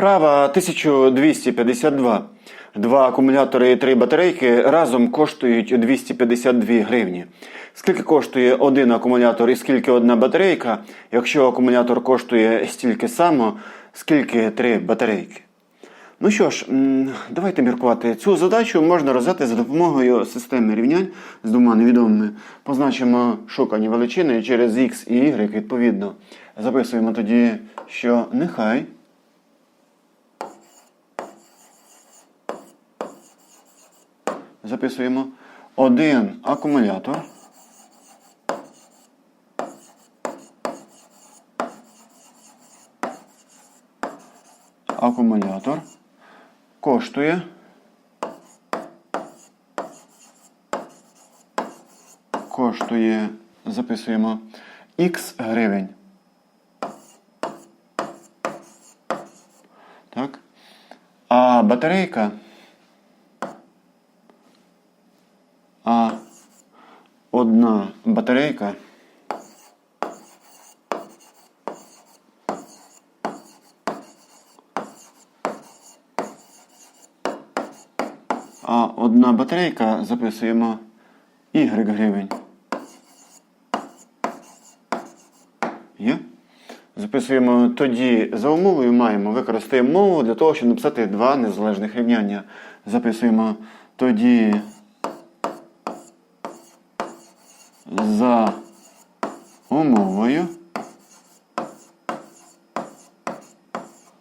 Вправа 1252. Два акумулятори і три батарейки разом коштують 252 гривні. Скільки коштує один акумулятор і скільки одна батарейка? Якщо акумулятор коштує стільки само, скільки три батарейки? Ну що ж, давайте міркувати. Цю задачу можна розв'язати за допомогою системи рівнянь з двома невідомими. Позначимо шукані величини через x і y відповідно. Записуємо тоді, що нехай. Записуємо один акумулятор. Акумулятор коштує коштує, записуємо X гривень. Так. А батарейка одна батарейка а одна батарейка записуємо Y гривень. Є? Записуємо тоді за умовою маємо, використаємо мову для того, щоб написати два незалежних рівняння. Записуємо тоді за умовою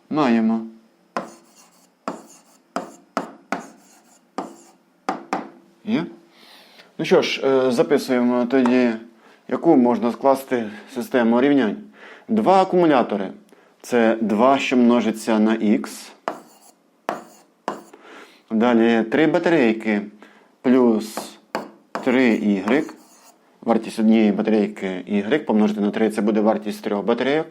маємо. Є? Ну що ж, е, записуємо тоді, яку можна скласти систему рівнянь. Два акумулятори. Це 2, що множиться на х. Далі три батарейки плюс 3y. Вартість однієї батарейки y помножити на 3 це буде вартість трьох батарейок.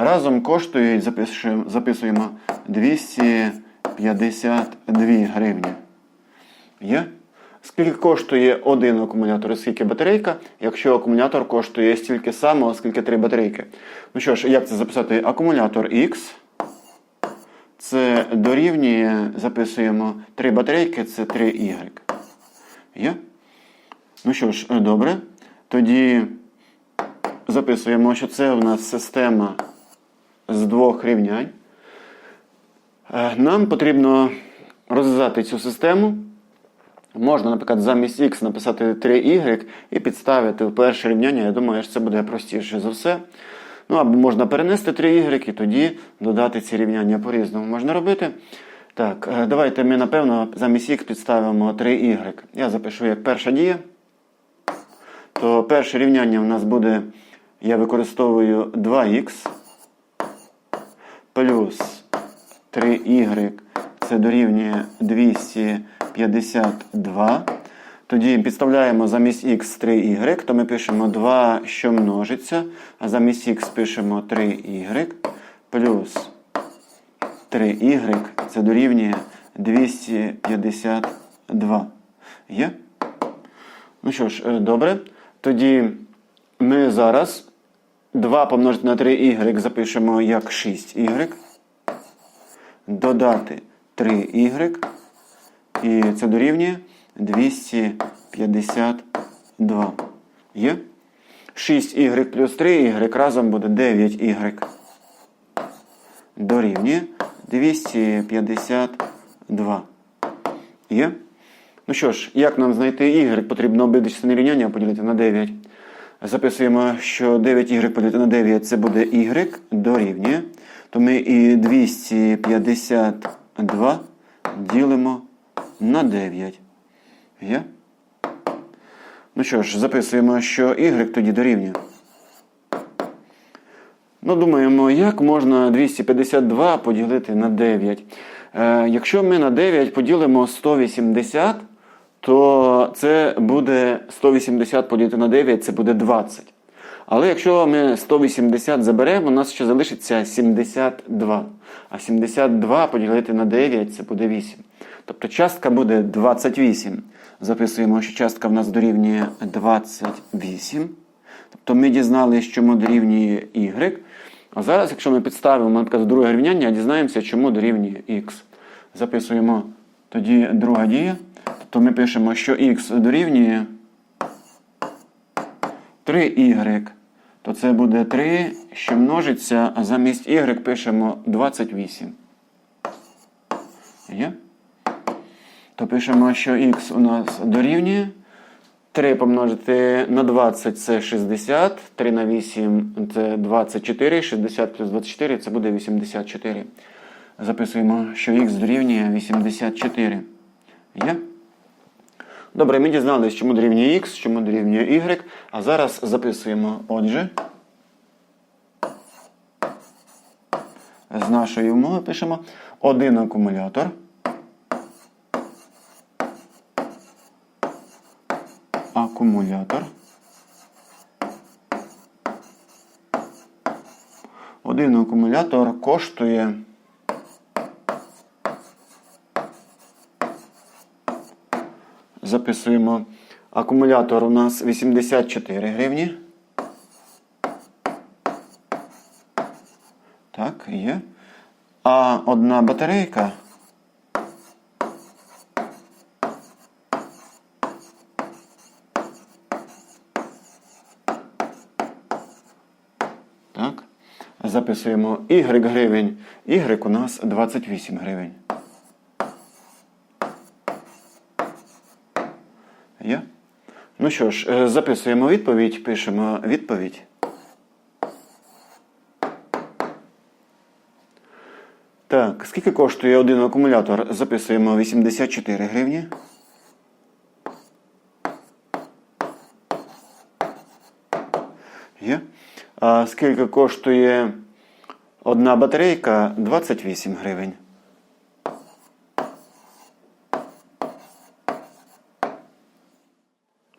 Разом коштують, записуємо, записуємо 252 гривні. Є? Скільки коштує один акумулятор і скільки батарейка, якщо акумулятор коштує стільки само, скільки три батарейки. Ну що ж, як це записати? Акумулятор X. Це дорівнює, записуємо 3 батарейки, це 3Y. Є? Ну що ж, добре. Тоді записуємо, що це у нас система з двох рівнянь. Е, Нам потрібно розв'язати цю систему. Можна, наприклад, замість x написати 3y і підставити в перше рівняння. Я думаю, що це буде простіше за все. Ну, або можна перенести 3y і тоді додати ці рівняння по-різному можна робити. Так, е, давайте ми, напевно, замість x підставимо 3y. Я запишу як перша дія. То перше рівняння в нас буде, я використовую 2х плюс 3y це дорівнює 252. Тоді підставляємо замість x 3y, то ми пишемо 2, що множиться, а замість x пишемо 3y плюс 3y це дорівнює 252. Є? Ну що ж, добре. Тоді ми зараз 2 помножити на 3y запишемо як 6y. Додати 3y. І це дорівнює 252. Є? 6y плюс 3y разом буде 9y. Дорівнює 252. Є? Ну що ж, як нам знайти y? Потрібно обидві частини рівняння поділити на 9. Записуємо, що 9y поділити на 9 це буде y дорівнює. То ми і 252 ділимо на 9. Є? Ну що ж, записуємо, що y тоді дорівнює. Ну, думаємо, як можна 252 поділити на 9. Е, якщо ми на 9 поділимо 180, то це буде 180 поділити на 9, це буде 20. Але якщо ми 180 заберемо, у нас ще залишиться 72. А 72 поділити на 9 це буде 8. Тобто частка буде 28. Записуємо, що частка в нас дорівнює 28. Тобто ми дізналися, що ми дорівнює y. А зараз, якщо ми підставимо, наприклад, друге рівняння, дізнаємося, чому дорівнює х. Записуємо тоді друга дія. Тобто ми пишемо, що х дорівнює 3y. То це буде 3, що множиться, а замість y пишемо 28. Є? То пишемо, що х у нас дорівнює. 3 помножити на 20 це 60, 3 на 8 це 24, 60 плюс 24 це буде 84. Записуємо, що х дорівнює 84. Є? Добре, ми дізналися, чому дорівнює х, чому дорівнює y. А зараз записуємо, отже. З нашої умови пишемо один акумулятор. Акумулятор. Один акумулятор коштує записуємо. Акумулятор у нас 84 гривні. Так, є. А одна батарейка. Так. Записуємо Y гривень. Y у нас 28 гривень. Є? Ну що ж, е, записуємо відповідь, пишемо відповідь. Так, скільки коштує один акумулятор? Записуємо 84 гривні. Є. А скільки коштує одна батарейка? 28 гривень.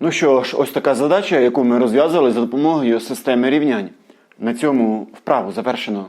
Ну що ж, ось така задача, яку ми розв'язали за допомогою системи рівнянь. На цьому вправу завершено.